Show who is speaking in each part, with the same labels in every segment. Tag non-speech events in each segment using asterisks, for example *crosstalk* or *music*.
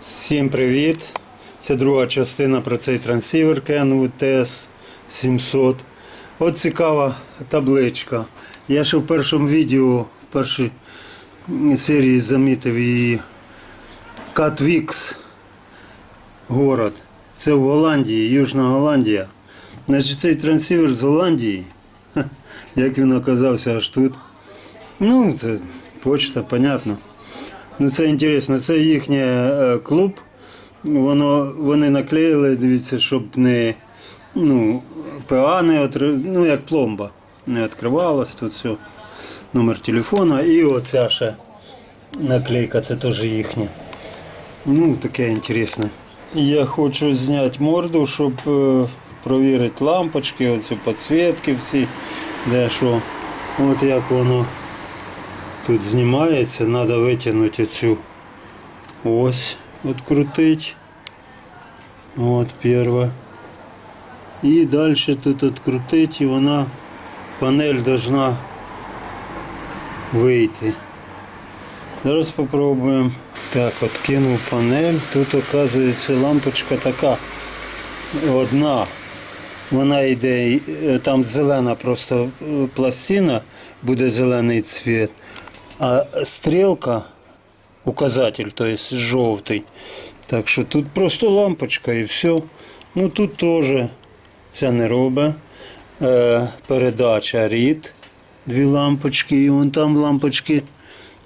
Speaker 1: Всім привіт! Це друга частина про цей трансівер Kenwood TS 700. От цікава табличка. Я ще в першому відео, в першій серії замітив її Катвікс город. Це в Голландії, Южна Голландія. Значить, цей трансівер з Голландії. *laughs* Як він оказався аж тут. Ну, це почта, понятно. Ну це інтересно, це їхній е, клуб. Воно, вони наклеїли, дивіться, щоб не ну, ПА не отри... ну як пломба. Не відкривалась, тут все. Номер телефона і оця ще наклейка, це теж їхня. Ну, таке інтересне. Я хочу зняти морду, щоб е, провірити лампочки, оці підсвітки всі, де що. От як воно тут знімається, треба витягнути цю ось, відкрутити. От перша. І далі тут відкрутити, і вона, панель должна вийти. Зараз спробуємо. Так, от панель. Тут оказується лампочка така одна. Вона йде, е, там зелена просто е, пластина, буде зелений цвіт, а стрілка, указатель, тобто жовтий. Так що тут просто лампочка і все. Ну тут теж це не робить. Е, передача рід, дві лампочки, і вон там лампочки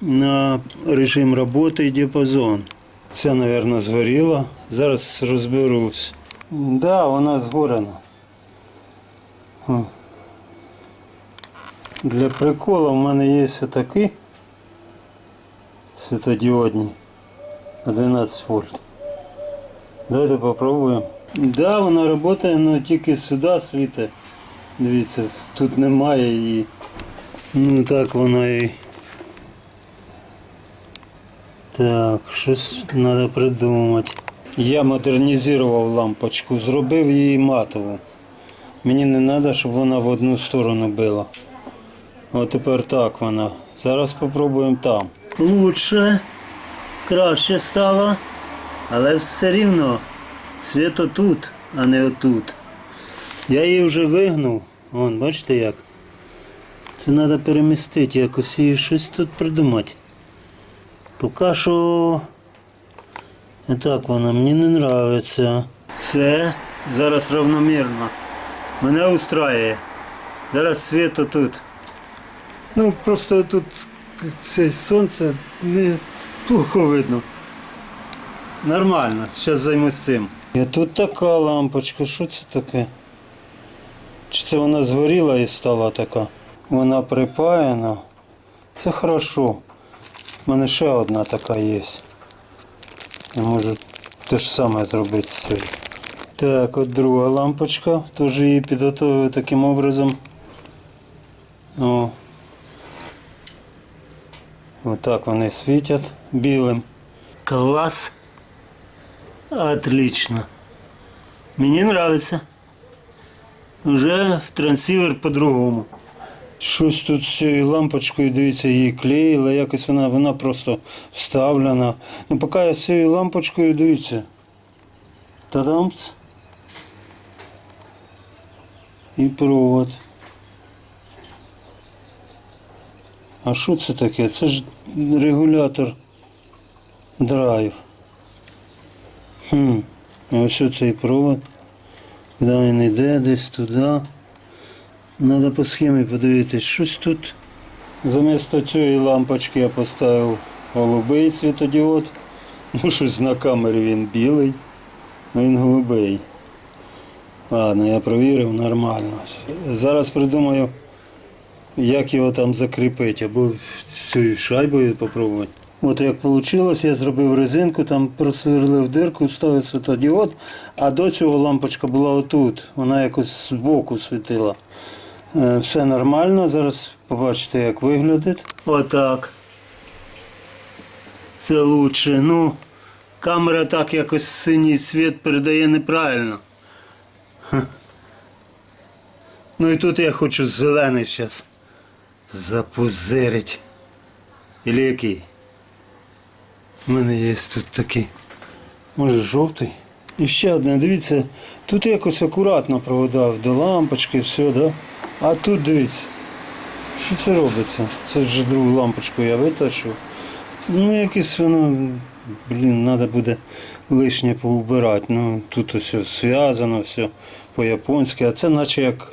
Speaker 1: на режим роботи і діапазон. Це, мабуть, згоріло. Зараз розберусь. Так, да, вона згорена. Для приколу в мене є отакий світодіодні на 12 вольт. Давайте попробуємо. Да, вона працює, але тільки сюди світить. Дивіться, тут немає її. Ну так вона і. Так, щось треба придумати. Я модернізував лампочку, зробив її матову. Мені не треба, щоб вона в одну сторону била. От тепер так вона. Зараз спробуємо там. Лучше, краще стало, але все рівно світ отут, а не отут. Я її вже вигнув. Вон, бачите як? Це треба перемістити якось і щось тут придумати. Поки що і так вона мені не подобається. Все, зараз равномірно. Мене устраює. Зараз світ тут. Ну просто тут це сонце не плохо видно. Нормально, зараз займусь цим. І тут така лампочка, що це таке? Чи це вона згоріла і стала така? Вона припаяна. Це хорошо. У мене ще одна така є. Я можу те ж саме зробити з. Так, от друга лампочка. Теж її підготовив таким образом. О. Отак вони світять білим. Клас. Отлично. Мені нравится. Уже в трансивер по-другому. Щось тут з цією лампочкою, дивіться, її клеїла, якось вона, вона просто вставлена. Ну, поки я з цією лампочкою, дивіться. Тадамц. І провод. А що це таке? Це ж регулятор драйв. Хм. Ось цей провод. Куди він йде, десь туди. Треба по схемі подивитись, щось тут. Замісто цієї лампочки я поставив голубий світодіод. Ну, щось на камері він білий, але він голубий. Ладно, я провірив нормально. Зараз придумаю, як його там закріпити, або цією шайбою спробувати. От як вийшло, я зробив резинку, там просверлив дирку, вставив світодіод, а до цього лампочка була отут. Вона якось збоку світила. Е, Все нормально. Зараз побачите, як виглядить. Отак. Це лучше. Ну, камера так якось синій світ передає неправильно. Ну і тут я хочу зелений зараз запузирить. Ілі який? У мене є тут такий Може жовтий. І ще одне, дивіться, тут якось акуратно провода до лампочки, все, да? А тут дивіться. Що це робиться? Це вже другу лампочку я витащив. Ну, якесь воно, блін, треба буде лишнє поубирати. Ну, тут все зв'язано, все по-японськи, а це наче як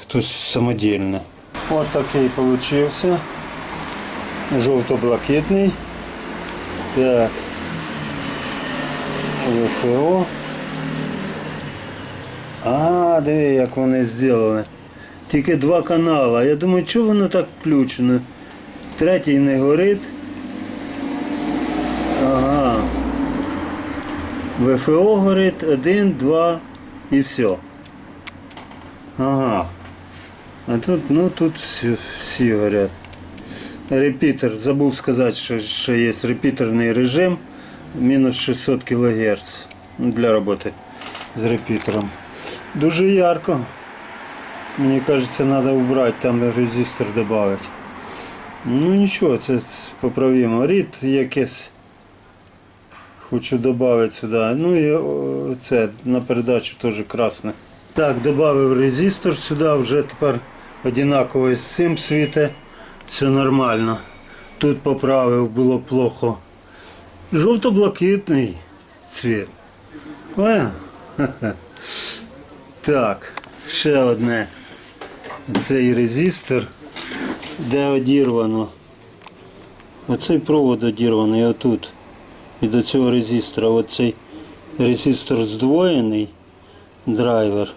Speaker 1: хтось самодільне. От такий получився. Жовто-блакитний. Так. ВФО. А, диви, як вони зробили. Тільки два канали. Я думаю, чого воно так включено? Третій не горить. Ага. ВФО горить, один, два і все. Ага. А тут, ну тут всі, всі горять. Репітер, забув сказати, що, що є репітерний режим мінус 600 кГц для роботи з репітером. Дуже ярко. Мені кажеться, треба убрати, там резистор додати. Ну нічого, це поправимо. Рід якесь хочу додати сюди. Ну і це на передачу теж красне. Так, додав резистор сюди, вже тепер однаково з цим світе. Все нормально. Тут поправив, було плохо. Жовто-блакитний цвіт. *laughs* Так, ще одне. Цей резистор, де одірвано. Оцей провод одірваний отут. І до цього резистора. Оцей резистор здвоєний драйвер.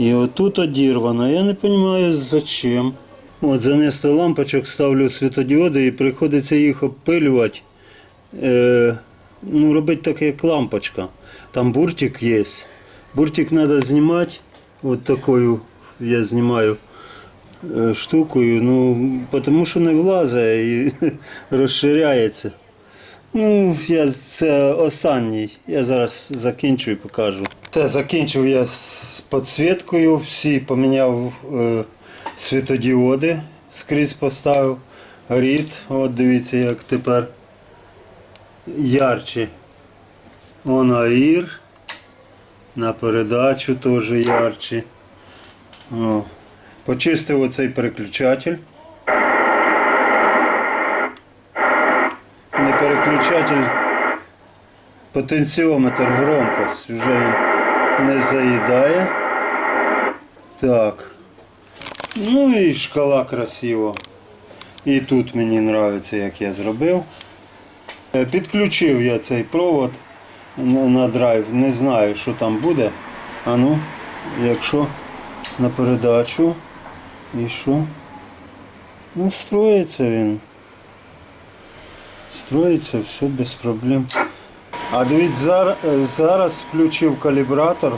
Speaker 1: І отут одірвано. Я не розумію зачем. От замісто лампочок ставлю світодіоди і приходиться їх обпилювати. Е, ну, робити так, як лампочка. Там буртик є. Буртик треба знімати. От такою я знімаю е, штукою, ну, тому що не влазить і *laughs* розширяється. Ну, я це останній. Я зараз закінчу і покажу. Це закінчив я підсвіткою, всі поміняв е, світодіоди, скрізь поставив. Рід, от дивіться, як тепер ярче. Он аїр. На передачу теж ярче. О. Почистив оцей переключатель. Не переключатель, потенціометр громкость вже не заїдає. Так. Ну і шкала красиво. І тут мені подобається, як я зробив. Е, Підключив я цей провод на драйв. Не знаю, що там буде. А ну, якщо на передачу. І що? Ну, строїться він. Строїться, все без проблем. А дивіться, зараз, включив калібратор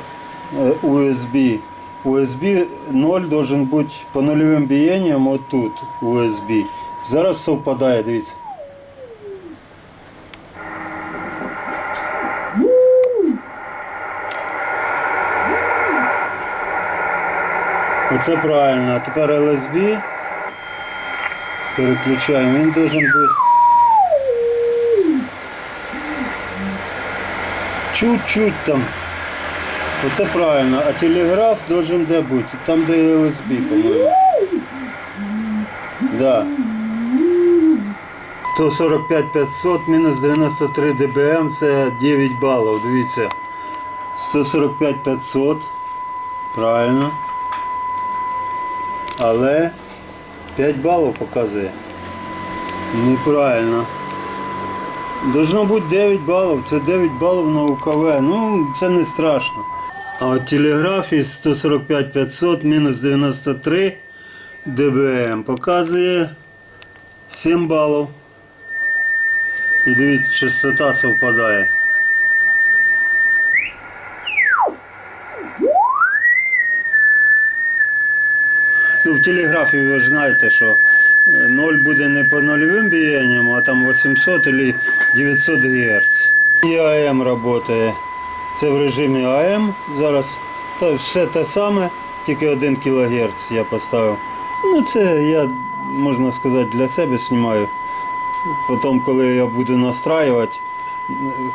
Speaker 1: е, USB. USB 0 должен бути по нульовим бієнням отут USB. Зараз совпадає, дивіться. Оце правильно. А тепер LSB. Переключаємо. Він должен бути. Чуть-чуть там. Оце правильно. А телеграф должен де бути? Там де LSB, по-моєму. Да. 145 500 мінус 93 дБм це 9 балів. Дивіться. 145 500. Правильно. Але 5 балів показує. Неправильно. Должно бути 9 балів. Це 9 балів на УКВ. Ну, це не страшно. А от телеграфі 145 500 мінус 93 ДБМ показує 7 балів. І дивіться, частота совпадає. Ну, в телеграфі ви ж знаєте, що 0 буде не по нульовим біянням, а там 800 или 900 Гц. І АМ працює. Це в режимі АМ зараз. Та все те саме, тільки 1 кГц я поставив. Ну це я, можна сказати, для себе знімаю. Потім, коли я буду настраювати,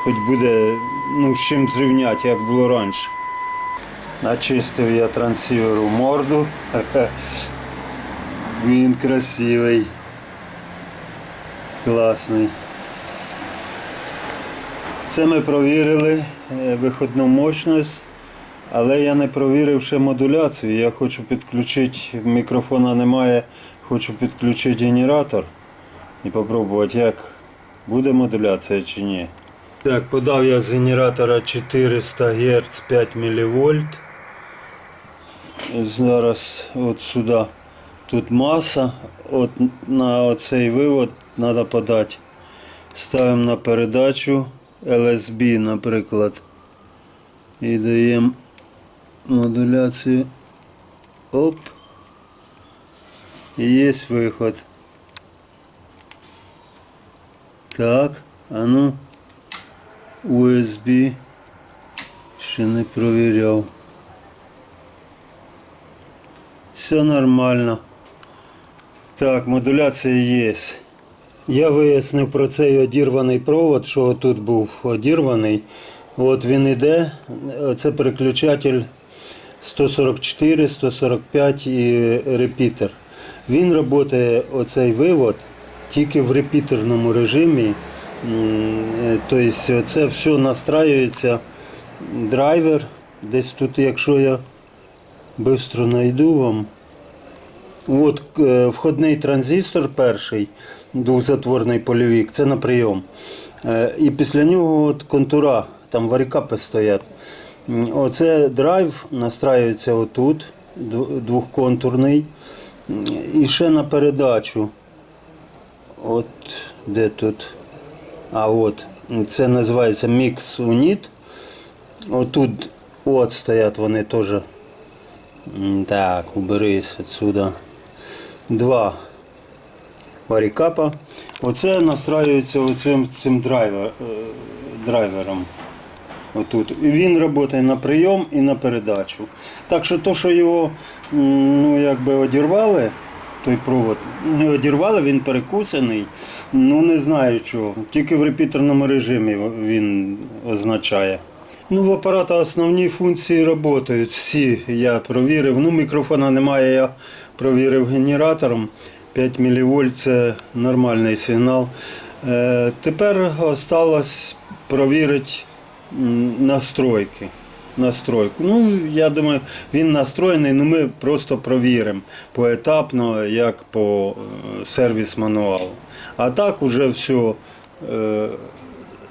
Speaker 1: хоч буде ну, з чим зрівняти, як було раніше. Начистив я трансіверу морду. *laughs* Він красивий. Класний. Це ми провірили виходну мощність, але я не провірив ще модуляцію. Я хочу підключити, мікрофона немає, хочу підключити генератор і спробувати, як буде модуляція чи ні. Так, подав я з генератора 400 Гц 5 мВ. Зараз от сюди тут маса, от на оцей вивод треба подати. Ставимо на передачу LSB, наприклад. І даємо модуляцію. Оп. І є виход. Так, а ну USB ще не провіряв. Все нормально. Так, модуляція є. Я вияснив про цей одірваний провод, що тут був одірваний. От він іде. Це переключатель 144, 145 і репітер. Він працює оцей вивод тільки в репітерному режимі. Тобто це все настраюється драйвер. Десь тут, якщо я швидко знайду вам. От е, входний транзистор перший, двохзатворний польовик, це на прийом. Е, І після нього от контура, там варікапи стоять. Оце драйв настраюється отут, двохконтурний. І ще на передачу. От де тут. А от це називається мікс уніт. Отут от стоять вони теж. Так, уберись отсюда. Два варікапа. Оце настраюється оцим цим драйвер, е, драйвером. Отут. Він працює на прийом і на передачу. Так що то, що його ну, якби одірвали, той провод, не одірвали, він перекусаний. Ну не знаю чого. Тільки в репітерному режимі він означає. Ну, в апарата основні функції працюють. Всі я провірив. Ну, мікрофона немає, я провірив генератором. 5 мВ це нормальний сигнал. Е, тепер осталось провірити настройки. Настройку. Ну, я думаю, він настроєний, ну ми просто провіримо поетапно, як по е, сервіс-мануалу. А так уже все. Е,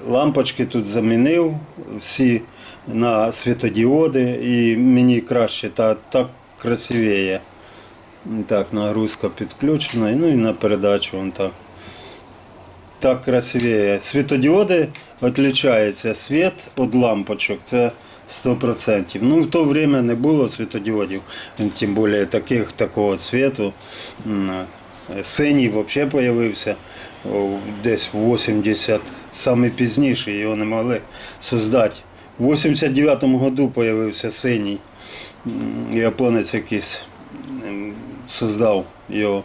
Speaker 1: лампочки тут замінив, всі на світодіоди, і мені краще та так красивіє. Так, нагрузка підключена, ну і на передачу вон так. Так красивіє. Світодіоди відрізняється світ від лампочок. Це 100%. Ну, в то время не було світодіодів, тим більше таких, такого цвіту. Синій взагалі з'явився десь в 80, саме пізніше його не могли создати. В 89-му году з'явився синій. Японець якийсь создав його.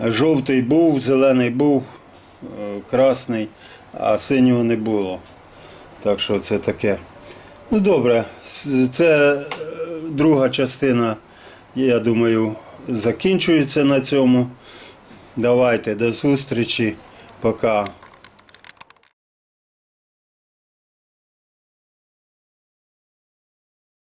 Speaker 1: Жовтий був, зелений був, е, красний, а синього не було. Так що це таке. Ну добре, це е, друга частина, я думаю, закінчується на цьому. Давайте, до зустрічі. Пока.